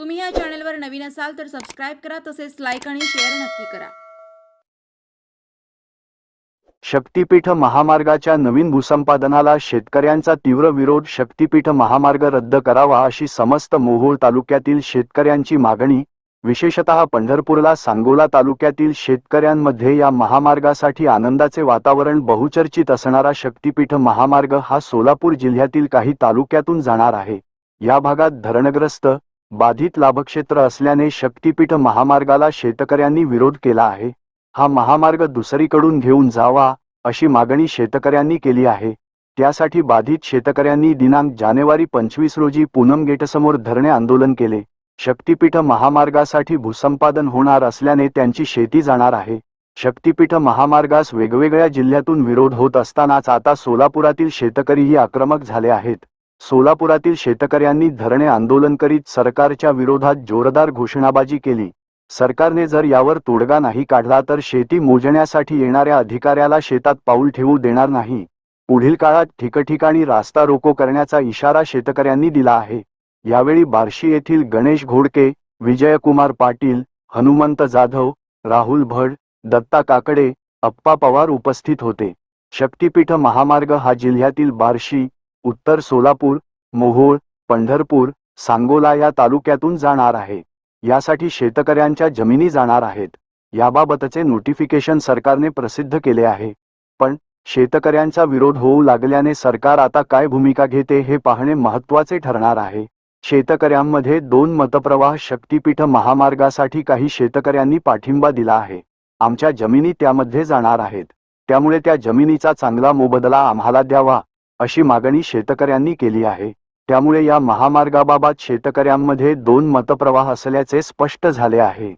तुम्ही या चॅनलवर नवीन असाल तर सबस्क्राईब करा तसेच लाईक आणि शेअर नक्की करा. शक्तीपीठ महामार्गाच्या नवीन भूसंपादनाला शेतकऱ्यांचा तीव्र विरोध शक्तीपीठ महामार्ग रद्द करावा अशी समस्त मोहोळ तालुक्यातील शेतकऱ्यांची मागणी विशेषतः पंढरपूरला सांगोला तालुक्यातील शेतकऱ्यांमध्ये या महामार्गासाठी आनंदाचे वातावरण बहुचर्चित असणारा शक्तीपीठ महामार्ग हा सोलापूर जिल्ह्यातील काही तालुक्यातून जाणार आहे. या भागात धरणग्रस्त बाधित लाभक्षेत्र असल्याने शक्तीपीठ महामार्गाला शेतकऱ्यांनी विरोध केला आहे. हा महामार्ग दुसरीकडून घेऊन जावा अशी मागणी शेतकऱ्यांनी केली आहे. त्यासाठी बाधित शेतकऱ्यांनी दिनांक जानेवारी पंचवीस रोजी पूनम गेटसमोर धरणे आंदोलन केले. शक्तीपीठ महामार्गासाठी भूसंपादन होणार असल्याने त्यांची शेती जाणार आहे. शक्तीपीठ महामार्गास वेगवेगळ्या जिल्ह्यातून विरोध होत असतानाच आता सोलापुरातील शेतकरीही आक्रमक झाले आहेत. सोलापुरातील शेतकऱ्यांनी धरणे आंदोलन करीत सरकारच्या विरोधात जोरदार घोषणाबाजी केली. सरकारने जर यावर तोडगा नाही काढला तर शेती मोजण्यासाठी येणाऱ्या अधिकाऱ्याला शेतात पाऊल ठेवू देणार नाही. पुढील काळात ठिकठिकाणी रास्ता रोको करण्याचा इशारा शेतकऱ्यांनी दिला आहे. यावेळी बार्शी येथील गणेश घोडके विजयकुमार पाटील हनुमंत जाधव राहुल भड दत्ता काकडे अप्पा पवार उपस्थित होते. शक्तीपीठ महामार्ग हा जिल्ह्यातील बार्शी उत्तर सोलापूर मोहोळ पंढरपूर सांगोला या तालुक्यातून जाणार आहे. यासाठी शेतकऱ्यांच्या जमिनी जाणार आहेत. याबाबतचे नोटिफिकेशन सरकारने प्रसिद्ध केले आहे. पण शेतकऱ्यांचा विरोध होऊ लागल्याने सरकार आता काय भूमिका घेते हे पाहणे महत्त्वाचे ठरणार आहे. शेतकऱ्यांमध्ये दोन मतप्रवाह शक्तीपीठ महामार्गासाठी काही शेतकऱ्यांनी पाठिंबा दिला आहे. आमच्या जमिनी त्यामध्ये जाणार आहेत. त्यामुळे त्या जमिनीचा चांगला मोबदला आम्हाला द्यावा. अशी मागणी शेतकऱ्यांनी केली आहे. त्यामुळे या महामार्गाबाबत शेतकऱ्यांमध्ये दोन मतप्रवाह असल्याचे स्पष्ट झाले आहे.